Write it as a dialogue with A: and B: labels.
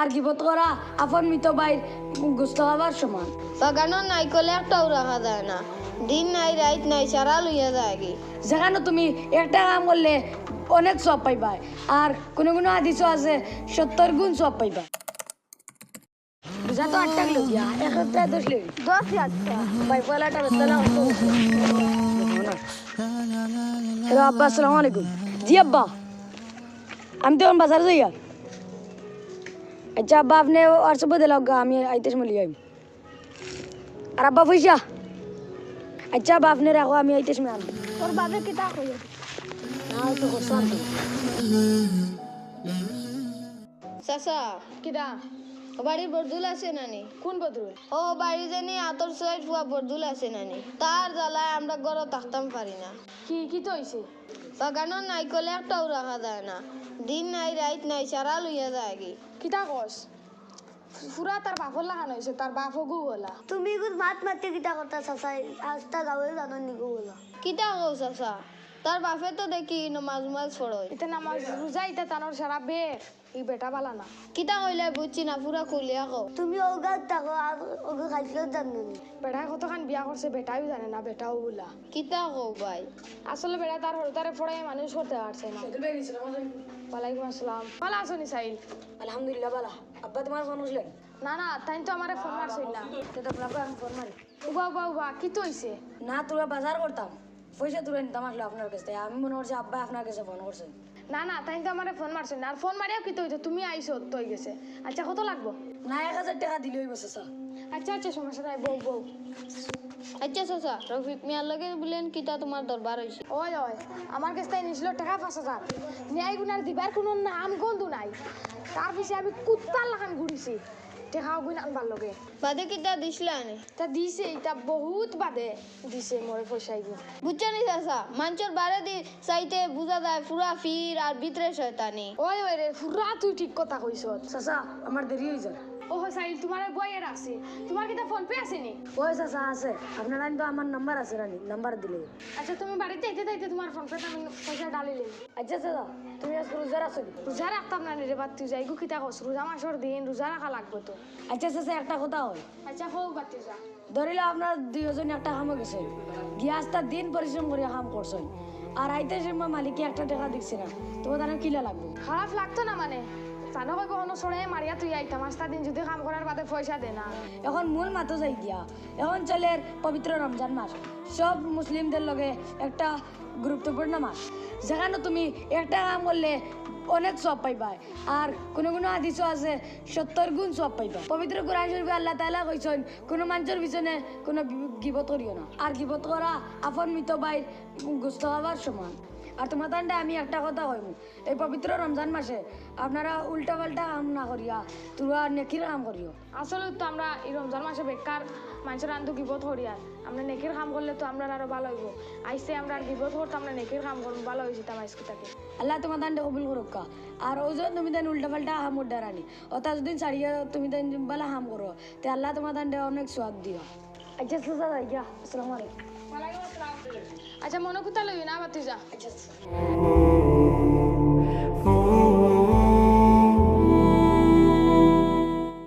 A: আর গিবত করা আপন মৃত বাইর গুস্ত খাবার সমান।
B: বাগানের নাইকলে একটাও রাখা যায় না। দিন নাই রাত নাই সারা লইয়া যায় কি
A: যেখানে তুমি একটা কাম করলে অনেক সব পাইবা। আর কোনো কোনো আদিশ আছে সত্তর গুণ সব পাইবা। বুঝা তো আটটা দিয়া এক সপ্তাহে দশ
B: দশ
A: বেতলা হ্যালো আব্বা আসসালামু আলাইকুম। জি আব্বা। আমি তো বাজার যাই আচ্ছা আব্বা আপনি হোয়াটসঅ্যাপে দিলাম আমি আইতে সময় লিয়ে আইম। আর আব্বা পয়সা? আচ্ছা আব্বা আপনি রাখো আমি আইতে সময় আনব।
B: ওর বাবে কই
A: না তো করছ আর কি।
B: চাচা বাড়ির বরদুল আছে নানি?
A: কোন বদরুল
B: ও বাড়ি জানি আতর সাইড ফুয়া বরদুল আছে নানি। তার জ্বালায় আমরা ঘরে থাকতাম পারি না।
A: কি কি তো হয়েছে
B: বাগানের নাইকলে একটাও রাখা যায় না। দিন নাই রাত নাই সারা লইয়া যায় কি
A: কিটা কস? পুরা তার বাপর লাগানো হয়েছে তার বাপ গু বলা
C: তুমি গুড মাত মারতে কিতা করতা চাচা আজটা গাঁৱে জানো নিগো বলা
B: কিতা কও চাচা? তার বাপে তো দেখি নমাজ মাজ পড়ই
A: এটা নামাজ রোজা এটা তানোর সারা বের। এই বেটা বালা না।
B: কিতা কইলে বুঝছি না পুরা খুলিয়া কও।
C: তুমি ওগাত থাকো আর ওগো খাইছিলেও জানো নি?
A: বেটা কতখান বিয়া করছে বেটাও জানে না বেটাও বলা।
B: কিতা কও ভাই?
A: আসলে বেটা তার হরতারে পড়ে মানুষ করতে পারছে না। ওয়ালাইকুম আসসালাম। ভালো আছো নি সাইল আলহামদুলিল্লাহ ভালো। আব্বা তোমার ফোন করছিলেন না না তাই তো আমারে ফোন মারছিল না। তো আমি ফোন মারি। উবা উবা উবা কি তো হইছে? না তোরা বাজার করতাম। পয়সা তুলে নিতাম আসলে আপনার কাছে আমি মনে করছি আব্বা আপনার কাছে ফোন করছে। না না তাই তো আমারে ফোন মারছে না। আর ফোন মারিয়াও কি তো তুমি আইছো তো গেছে। আচ্ছা কত লাগবো? না এক হাজার টাকা দিলেই বসে স্যার আচ্ছা আচ্ছা সমস্যা নাই বউ বউ।
B: আচ্ছা চাচা রফিক মিয়ার লগে বলেন কিতা তোমার দরবার হইছে।
A: ওই ওই আমার কাছে তাই নিছিল টাকা পাঁচ হাজার। ন্যায় গুনার দিবার কোনো নাম গন্ধ নাই। তার পিছে আমি কুত্তার লাগান ঘুরিছি। টেকা গুণ আনবার লগে।
B: বাদে কিতা দিছিলা নে
A: তা দিছে এটা বহুত বাদে। দিছে মোরে পয়সাই গো
B: বুঝছ নি চাচা? মানুষের বারে দি চাইতে বুঝা যায় পুরা ফির আর ভিতরে শয়তানি।
A: ওই ওই রে পুরা তুই ঠিক কথা কইছ চাচা আমার দেরি হয়ে যায়। ও সাইল তোমার বই এর আছে। তোমার কিটা ফোন পে আছে নি? ওই চাচা আছে। আপনার তো আমার নাম্বার আছে রানি নাম্বার দিলে। আচ্ছা তুমি বাড়িতে আইতে যাইতে তোমার ফোন পে আমি পয়সা ডালিলে আচ্ছা চাচা তুমি আজকে রোজা রাখছো রোজা রাখতাম না রে বাদ তুই যাই গো কিটা কস রোজা মাসর দিন রোজা রাখা লাগবে তো। আচ্ছা চাচা একটা কথা হয়। আচ্ছা হোক বাদ যা। ধরিলে আপনার দুইজন একটা কামে গেছে। গিয়ে আস্তা দিন পরিশ্রম করে কাম করছেন। আর আইতে সময় মালিকে একটা টাকা দিচ্ছে না তোমার তার কিলা লাগবে? খারাপ লাগতো না মানে? জানো কই কখনো সরে মারিয়া তুই আইতাম আস্তা দিন যদি কাম করার বাদে পয়সা দে না। এখন মূল মাতো যাই দিয়া। এখন চলে পবিত্র রমজান মাস সব মুসলিমদের লগে একটা গুরুত্বপূর্ণ মাস যেখানে তুমি একটা কাম করলে অনেক সব পাইবা। আর কোনো কোনো আদিশও আছে সত্তর গুণ সব পাইবা। পবিত্র কোরআন শরীফে আল্লাহ তাআলা কইছেন কোনো মানুষের পিছনে কোনো গিবত করিও না। আর গিবত করা আপন মৃত বাইর গুস্ত খাবার সমান। আর তোমার তান্ডে আমি একটা কথা কইম। এই পবিত্র রমজান মাসে আপনারা উল্টা পাল্টা কাম না করিয়া তোরা নেকির কাম করিও। আসলে তো আমরা এই রমজান মাসে বেকার মানুষের আনতো গিবত করিয়া আমরা নেকির কাম করলে তো আমরা আরও ভালো হইব। আইসে আমরা আর গিবত করতে আমরা নেকির কাম করব ভালো হয়েছে তাম আজকে তাকে। আল্লাহ তোমার দান্ডে কবুল করুক আর ওই যে তুমি দেন উল্টা পাল্টা হাম উড্ডা রানি ওটা যদি ছাড়িয়ে তুমি দেন বালা হাম করো তে আল্লাহ তোমার দান্ডে অনেক সোয়াদ দিও। আচ্ছা আসসালামু আলাইকুম। আচ্ছা মনে কোথা ना বাতি আচ্ছা